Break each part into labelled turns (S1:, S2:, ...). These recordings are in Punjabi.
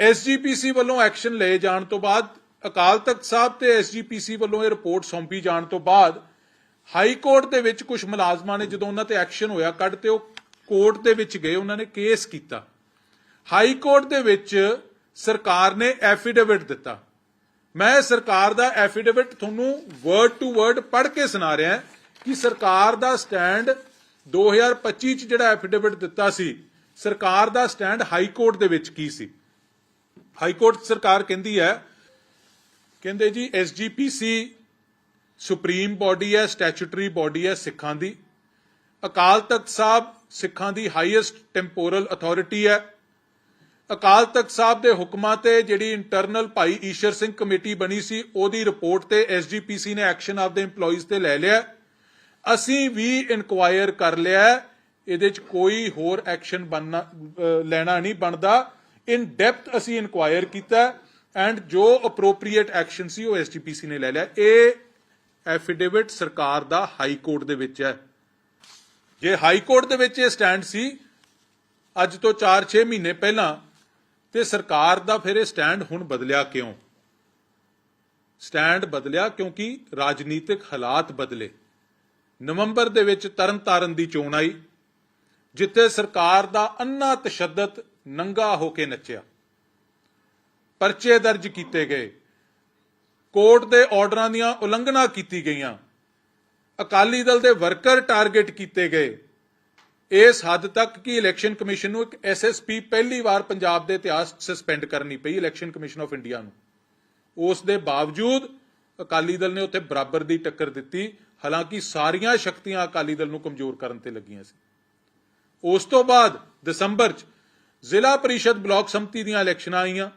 S1: ਐਸਜੀਪੀਸੀ ਵੱਲੋਂ ਐਕਸ਼ਨ ਲਏ ਜਾਣ ਤੋਂ ਬਾਅਦ ਅਕਾਲ ਤਖਤ ਸਾਹਿਬ ਤੇ ਐਸਜੀਪੀਸੀ ਵੱਲੋਂ ਇਹ ਰਿਪੋਰਟ ਸੌਂਪੀ ਜਾਣ ਤੋਂ ਬਾਅਦ ਹਾਈ ਕੋਰਟ ਦੇ ਵਿੱਚ ਕੁਝ ਮੁਲਾਜ਼ਮਾਂ ਨੇ ਜਦੋਂ ਉਹਨਾਂ ਤੇ ਐਕਸ਼ਨ ਹੋਇਆ ਕੱਢ ਤੇ ਉਹ ਕੋਰਟ ਦੇ ਵਿੱਚ ਗਏ, ਉਹਨਾਂ ਨੇ ਕੇਸ ਕੀਤਾ। ਹਾਈ ਕੋਰਟ ਦੇ ਵਿੱਚ ਸਰਕਾਰ ਨੇ ਐਫੀਡੇਵਿਟ ਦਿੱਤਾ। ਮੈਂ ਸਰਕਾਰ ਦਾ ਐਫੀਡੇਵਿਟ ਤੁਹਾਨੂੰ ਵਰਡ ਟੂ ਵਰਡ ਪੜ੍ਹ ਕੇ ਸੁਣਾ ਰਿਹਾ ਕਿ ਸਰਕਾਰ ਦਾ ਸਟੈਂਡ 2025 ਚ ਜਿਹੜਾ ਐਫੀਡੇਵਿਟ ਦਿੱਤਾ ਸੀ, ਸਰਕਾਰ ਦਾ ਸਟੈਂਡ ਹਾਈ ਕੋਰਟ ਦੇ ਵਿੱਚ ਕੀ ਸੀ? ਹਾਈ ਕੋਰਟ ਸਰਕਾਰ ਕਹਿੰਦੀ ਹੈ, ਕਹਿੰਦੇ ਜੀ ਐਸਜੀਪੀਸੀ ਸੁਪਰੀਮ ਬਾਡੀ ਹੈ, ਸਟੈਚੂਟਰੀ ਬਾਡੀ ਹੈ ਸਿੱਖਾਂ ਦੀ। ਅਕਾਲ ਤਖਤ ਸਾਹਿਬ ਸਿੱਖਾਂ ਦੀ ਹਾਈਐਸਟ ਟੈਂਪੋਰਲ ਅਥਾਰਟੀ ਹੈ। ਅਕਾਲ ਤਖਤ ਸਾਹਿਬ ਦੇ ਹੁਕਮਾਂ ਤੇ ਜਿਹੜੀ ਇੰਟਰਨਲ ਭਾਈ ਈਸ਼ਰ ਸਿੰਘ ਕਮੇਟੀ ਬਣੀ ਸੀ, ਉਹਦੀ ਰਿਪੋਰਟ ਤੇ ਐਸਜੀਪੀਸੀ ਨੇ ਐਕਸ਼ਨ ਆਪਦੇ EMPLOYEES ਤੇ ਲੈ ਲਿਆ। ਅਸੀਂ ਵੀ ਇਨਕੁਆਇਰ ਕਰ ਲਿਆ, ਇਹਦੇ ਚ ਕੋਈ ਹੋਰ ਐਕਸ਼ਨ ਬਣਨਾ ਲੈਣਾ ਨਹੀਂ ਬਣਦਾ। ਇਨ ਡੈਪਥ ਅਸੀਂ ਇਨਕੁਆਇਰ ਕੀਤਾ ਐਂਡ ਜੋ ਅਪਰੋਪਰੀਏਟ ਐਕਸ਼ਨ ਸੀ ਉਹ ਐਸਜੀਪੀਸੀ ਨੇ ਲੈ ਲਿਆ। ਇਹ ਐਫੀਡੇਵਿਟ ਸਰਕਾਰ ਦਾ ਹਾਈ ਕੋਰਟ ਦੇ ਵਿੱਚ ਹੈ। ਜੇ ਹਾਈ ਕੋਰਟ ਦੇ ਵਿੱਚ ਇਹ ਸਟੈਂਡ ਸੀ, ਅੱਜ ਤੋਂ 4-6 ਮਹੀਨੇ ਪਹਿਲਾਂ, ਤੇ ਸਰਕਾਰ ਦਾ ਫਿਰ ਇਹ ਸਟੈਂਡ ਹੁਣ ਬਦਲਿਆ ਕਿਉਂ? ਸਟੈਂਡ ਬਦਲਿਆ ਕਿਉਂਕਿ ਰਾਜਨੀਤਿਕ ਹਾਲਾਤ ਬਦਲੇ। ਨਵੰਬਰ ਦੇ ਵਿੱਚ ਤਰਨਤਾਰਨ ਦੀ ਚੋਣ ਆਈ। ਜਿੱਥੇ ਸਰਕਾਰ ਦਾ ਅੰਨਾ ਤਸ਼ੱਦਦ ਨੰਗਾ ਹੋ ਕੇ ਨੱਚਿਆ। ਪਰਚੇ ਦਰਜ ਕੀਤੇ ਗਏ। ਕੋਰਟ ਦੇ ਆਰਡਰਾਂ ਦੀਆਂ ਉਲੰਘਣਾ ਕੀਤੀ ਗਈਆਂ। ਅਕਾਲੀ ਦਲ ਦੇ ਵਰਕਰ ਟਾਰਗੇਟ ਕੀਤੇ ਗਏ। ਇਸ ਹੱਦ ਤੱਕ ਕਿ ਇਲੈਕਸ਼ਨ ਕਮਿਸ਼ਨ ਨੂੰ ਇੱਕ ਐਸਐਸਪੀ ਪਹਿਲੀ ਵਾਰ ਪੰਜਾਬ ਦੇ ਇਤਿਹਾਸ 'ਚ ਸਸਪੈਂਡ ਕਰਨੀ ਪਈ, ਇਲੈਕਸ਼ਨ ਕਮਿਸ਼ਨ ਆਫ ਇੰਡੀਆ ਨੂੰ। ਉਸ ਦੇ ਬਾਵਜੂਦ ਅਕਾਲੀ ਦਲ ਨੇ ਉੱਥੇ ਬਰਾਬਰ ਦੀ ਟੱਕਰ ਦਿੱਤੀ। ਹਾਲਾਂਕਿ ਸਾਰੀਆਂ ਸ਼ਕਤੀਆਂ ਅਕਾਲੀ ਦਲ ਨੂੰ ਕਮਜ਼ੋਰ ਕਰਨ ਤੇ ਲੱਗੀਆਂ ਸੀ। ਉਸ ਤੋਂ ਬਾਅਦ ਦਸੰਬਰ 'ਚ ਜ਼ਿਲ੍ਹਾ ਪਰਿਸ਼ਦ ਬਲਾਕ ਸੰਮਤੀ ਦੀਆਂ ਇਲੈਕਸ਼ਨਾਂ ਆਈਆਂ।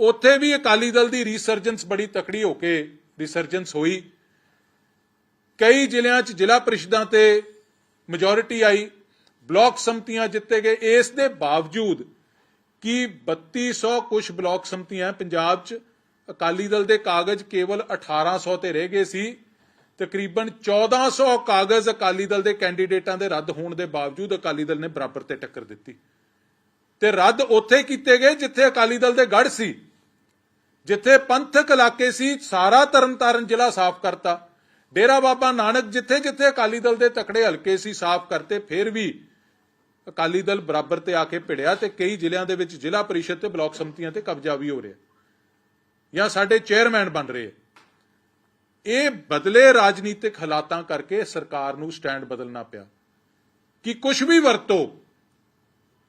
S1: ਉੱਥੇ ਵੀ ਅਕਾਲੀ ਦਲ ਦੀ ਰੀਸਰਜੈਂਸ ਬੜੀ ਤਕੜੀ ਹੋ ਕੇ ਰੀਸਰਜੈਂਸ ਹੋਈ। ਕਈ ਜ਼ਿਲ੍ਹਿਆਂ 'ਚ ਜ਼ਿਲ੍ਹਾ ਪਰਿਸ਼ਦਾਂ ਤੇ ਮੈਜੋਰਿਟੀ ਆਈ। ਬਲਾਕ ਸੰਮਤੀਆਂ ਜਿੱਤੇ ਗਏ। ਇਸ ਦੇ ਬਾਵਜੂਦ ਕਿ 3200 ਕੁਝ ਬਲਾਕ ਸੰਮਤੀਆਂ ਪੰਜਾਬ 'ਚ ਅਕਾਲੀ ਦਲ ਦੇ ਕਾਗਜ਼ ਕੇਵਲ 1800 ਤੇ ਰਹਿ ਗਏ ਸੀ। ਤਕਰੀਬਨ 1400 ਕਾਗਜ਼ ਅਕਾਲੀ ਦਲ ਦੇ ਕੈਂਡੀਡੇਟਾਂ ਦੇ ਰੱਦ ਹੋਣ ਦੇ ਬਾਵਜੂਦ ਅਕਾਲੀ ਦਲ ਨੇ ਬਰਾਬਰ ਤੇ ਟੱਕਰ ਦਿੱਤੀ। ਤੇ ਰੱਦ ਉੱਥੇ ਕੀਤੇ ਗਏ ਜਿੱਥੇ ਅਕਾਲੀ ਦਲ ਦੇ ਗੜ ਸੀ, ਜਿੱਥੇ ਪੰਥਕ ਇਲਾਕੇ ਸੀ, ਸਾਰਾ ਤਰਨਤਾਰਨ ਜ਼ਿਲ੍ਹਾ ਸਾਫ਼ ਕਰਤਾ। ਡੇਰਾ ਬਾਬਾ ਨਾਨਕ ਜਿੱਥੇ ਜਿੱਥੇ ਅਕਾਲੀ ਦਲ ਦੇ ਤਕੜੇ ਹਲਕੇ ਸੀ, ਸਾਫ਼ ਕਰਤੇ, ਫਿਰ ਵੀ ਅਕਾਲੀ ਦਲ ਬਰਾਬਰ ਤੇ ਆ ਕੇ ਭਿੜਿਆ ਤੇ ਕਈ ਜ਼ਿਲ੍ਹਿਆਂ ਦੇ ਵਿੱਚ ਜ਼ਿਲ੍ਹਾ ਪਰਿਸ਼ਦ ਤੇ ਬਲਾਕ ਸੰਮਤੀਆਂ ਤੇ ਕਬਜ਼ਾ ਵੀ ਹੋ ਰਿਹਾ। ਜਾਂ ਸਾਡੇ ਚੇਅਰਮੈਨ ਬਣ ਰਹੇ ਇਹ ਬਦਲੇ ਰਾਜਨੀਤਿਕ ਹਾਲਾਤਾਂ ਕਰਕੇ ਸਰਕਾਰ ਨੂੰ ਸਟੈਂਡ ਬਦਲਣਾ ਪਿਆ। ਕਿ ਕੁਝ ਵੀ ਵਰਤੋ,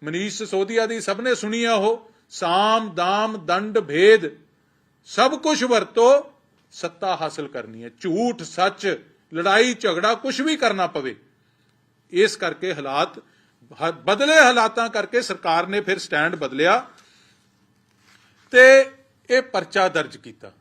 S1: ਮਨੀਸ਼ ਸੋਧੀਆ ਦੀ ਸਭ ਨੇ ਸੁਣੀ ਆ ਉਹ, ਸਾਮ, ਦਾਮ, ਦੰਡ, ਭੇਦ, ਸਭ ਕੁਝ ਵਰਤੋ, ਸੱਤਾ ਹਾਸਲ ਕਰਨੀ ਹੈ। ਝੂਠ, ਸੱਚ, ਲੜਾਈ, ਝਗੜਾ ਕੁਝ ਵੀ ਕਰਨਾ ਪਵੇ। ਇਸ ਕਰਕੇ ਹਾਲਾਤ ਬਦਲੇ ਹਾਲਾਤਾਂ ਕਰਕੇ ਸਰਕਾਰ ਨੇ ਫਿਰ ਸਟੈਂਡ ਬਦਲਿਆ ਤੇ ਇਹ ਪਰਚਾ ਦਰਜ ਕੀਤਾ।